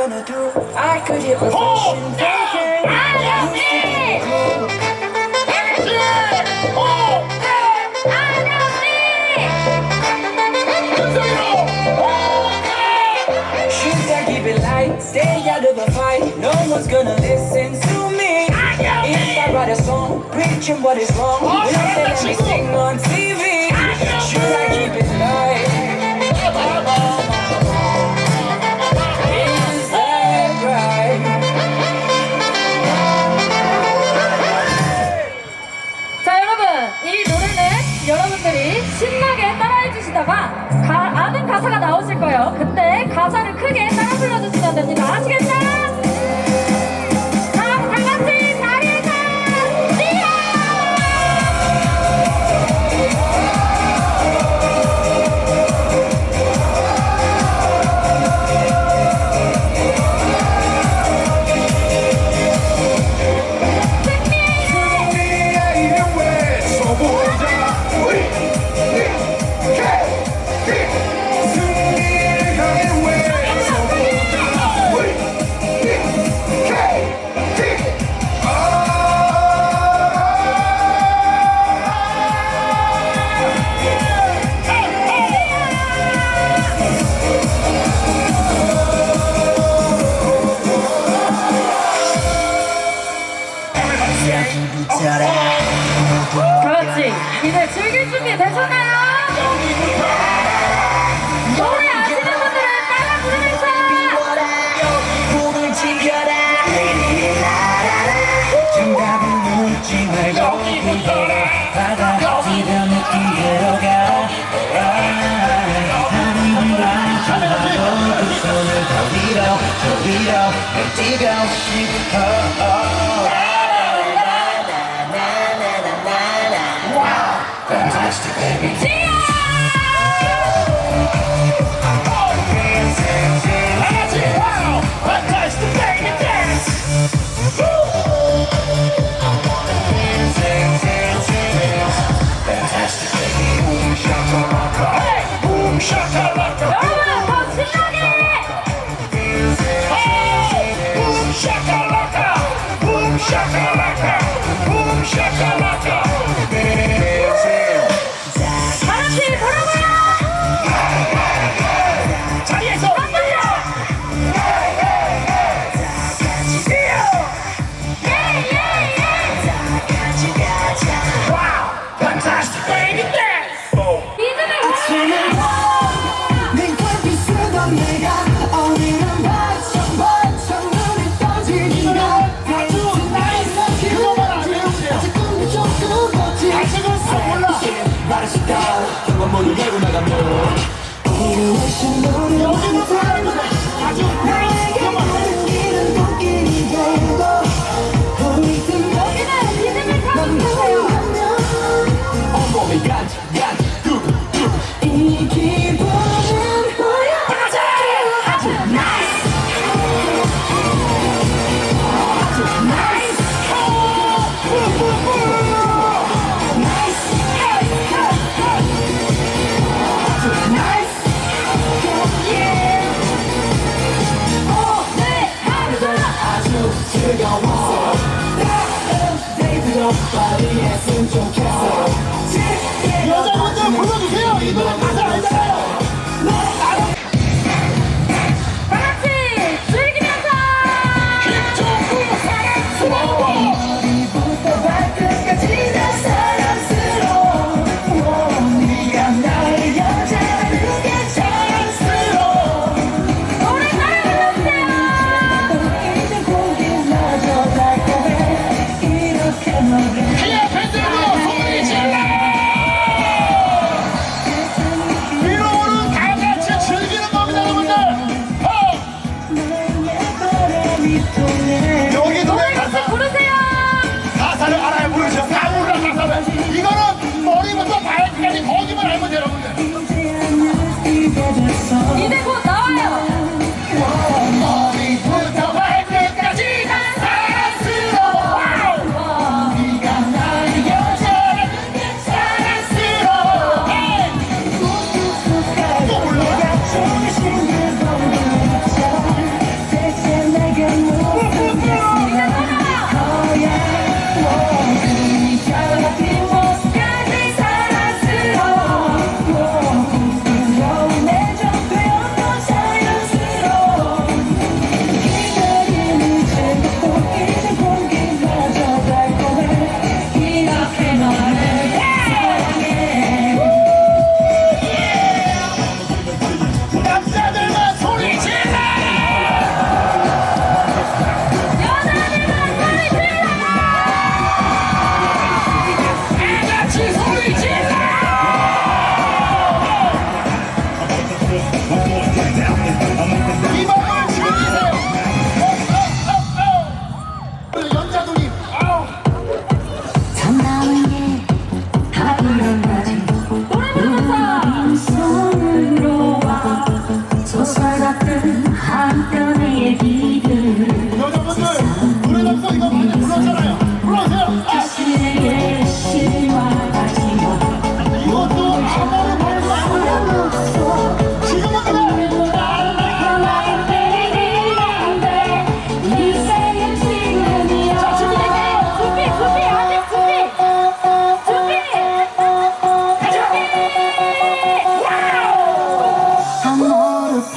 gonna do? I could hit my oh, no, okay. I love. Stay out of the fight, no one's gonna listen to me. I if I write a song, preaching what is wrong, oh, will they let me sing on TV? 평범 모두 내고 나가면. 이루어진 너를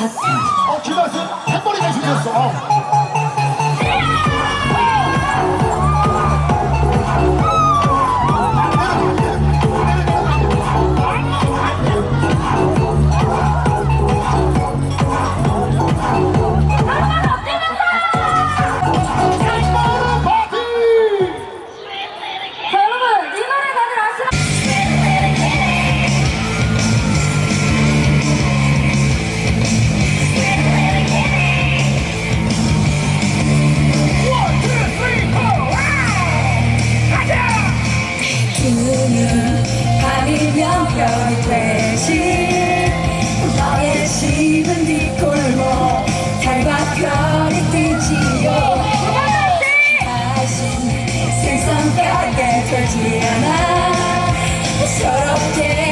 어, 싶어지 않아 서럽게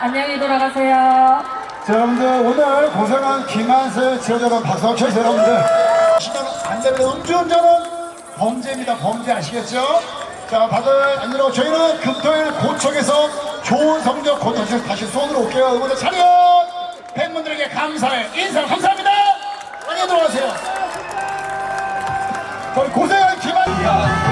안녕히 돌아가세요. 자, 여러분들 오늘 고생한 김한슬 지도자분 박수 한번 쳐주세요 여러분들. 되면 음주운전은 범죄입니다. 범죄 아시겠죠? 자 다들 안녕하고 저희는 금토일 고척에서 좋은 성적 거둬서 다시 수원으로 올게요. 여러분들 차렷 팬분들에게 감사해 인사 감사합니다. 안녕히 들어가세요. 저희 고생한 김한슬